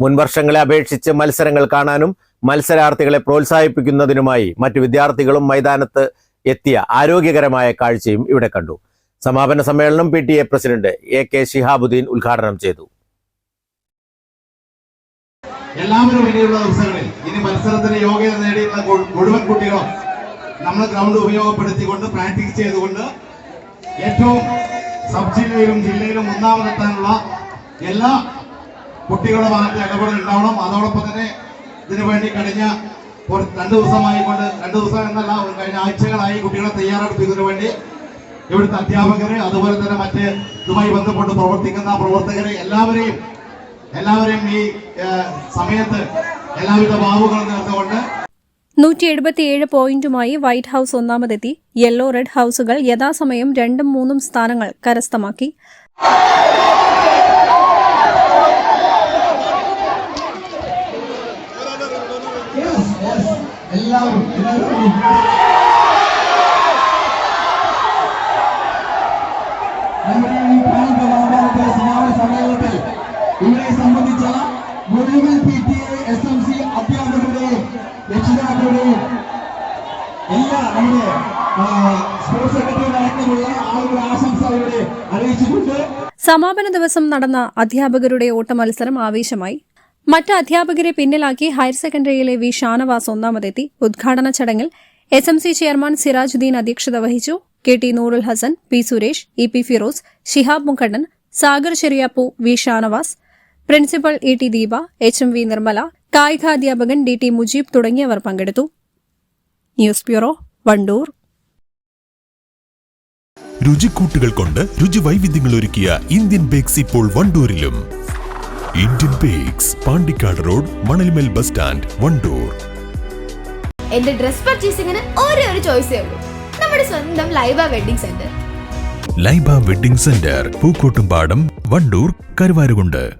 മുൻ വർഷങ്ങളെ അപേക്ഷിച്ച് മത്സരങ്ങൾ കാണാനും മത്സരാർത്ഥികളെ പ്രോത്സാഹിപ്പിക്കുന്നതിനുമായി മറ്റു വിദ്യാർത്ഥികളും മൈതാനത്ത് എത്തിയ ആരോഗ്യകരമായ കാഴ്ചയും ഇവിടെ കണ്ടു. സമാപന സമ്മേളനം P T A president A K Shihabuddin ഉദ്ഘാടനം ചെയ്തു. എല്ലാവരും ഇനിയുള്ള ദിവസങ്ങളിൽ ഇനി മത്സരത്തിന് യോഗ്യത നേടിയുള്ള മുഴുവൻ കുട്ടികളും നമ്മൾ ഗ്രൗണ്ട് ഉപയോഗപ്പെടുത്തിക്കൊണ്ട് പ്രാക്ടീസ് ചെയ്തുകൊണ്ട് ഏറ്റവും സബ് ജില്ലയിലും ജില്ലയിലും ഒന്നാമതെത്താനുള്ള എല്ലാ കുട്ടികളുടെ ഭാഗത്ത് ഇടപെടൽ ഉണ്ടാവണം. അതോടൊപ്പം തന്നെ ഇതിനു വേണ്ടി കഴിഞ്ഞ ഒരു രണ്ട് ദിവസമായി കൊണ്ട് രണ്ടു ദിവസം എന്നല്ല ഒരു കഴിഞ്ഞ ആഴ്ചകളായി കുട്ടികളെ തയ്യാറെടുപ്പ് ഇതിനു വേണ്ടി ഇവിടുത്തെ അധ്യാപകരെ അതുപോലെ തന്നെ മറ്റ് ഇതുമായി ബന്ധപ്പെട്ട് പ്രവർത്തിക്കുന്ന പ്രവർത്തകരെ എല്ലാവരെയും എല്ലാവരെയും ഈ സമയത്ത് എല്ലാവിധ ഭാവുകളും നേർന്നുകൊണ്ട് നൂറ്റി എഴുപത്തിയേഴ് പോയിന്റുമായി വൈറ്റ് ഹൌസ് ഒന്നാമതെത്തി. യെല്ലോ റെഡ് ഹൌസുകൾ യഥാസമയം രണ്ടും മൂന്നും സ്ഥാനങ്ങൾ കരസ്ഥമാക്കി. എല്ലാവരും എല്ലാവരും നമ്മുടെ ഈ പ്രാരംഭ സമാപന സമ്മേളനത്തിൽ ഇവിടെ സംബന്ധിച്ച മുഴുവൻ P T A S M C അധ്യാപകരുടെയും രക്ഷിതാക്കളുടെയും എല്ലാ നമ്മുടെ സ്പോർട്സ് സെക്രട്ടറി അടക്കമുള്ള ആളുകളുടെ ആശംസ അവരുടെ അറിയിച്ചിട്ടുണ്ട് സമാപന ദിവസം നടന്ന അധ്യാപകരുടെ ഓട്ടമത്സരം ആവേശമായി. മറ്റ് അധ്യാപകരെ പിന്നിലാക്കി ഹയർ സെക്കൻഡറിയിലെ വി ഷാനവാസ് ഒന്നാമതെത്തി. ഉദ്ഘാടന ചടങ്ങിൽ S M C chairman Sirajuddin അധ്യക്ഷത വഹിച്ചു. K T Noorul Hasan P Suresh E P Firoz Shihab Mukkannan Sagar Cheriyappu V Shanavas principal E T Deepa H M V Nirmala കായികാധ്യാപകൻ D T Mujeeb തുടങ്ങിയവർ പങ്കെടുത്തു. News bureau Wandoor. രുചിക്കൂട്ടുകൾ കൊണ്ട് രുചി വൈവിധ്യങ്ങൾ ഒരുക്കിയ Indian bakes ഇപ്പോൾ വണ്ടൂരിലും. Indian bakes Pandikkad road Manalmel bus stand Wandoor എന്റെ dress പർച്ചേസിംഗിന് ഒരേ ഒരു ചോയ്സേ ഉള്ളൂ. നമ്മുടെ സ്വന്തം Laiba wedding center Laiba wedding center Pookkottumpadam Wandoor Karuvarakundu.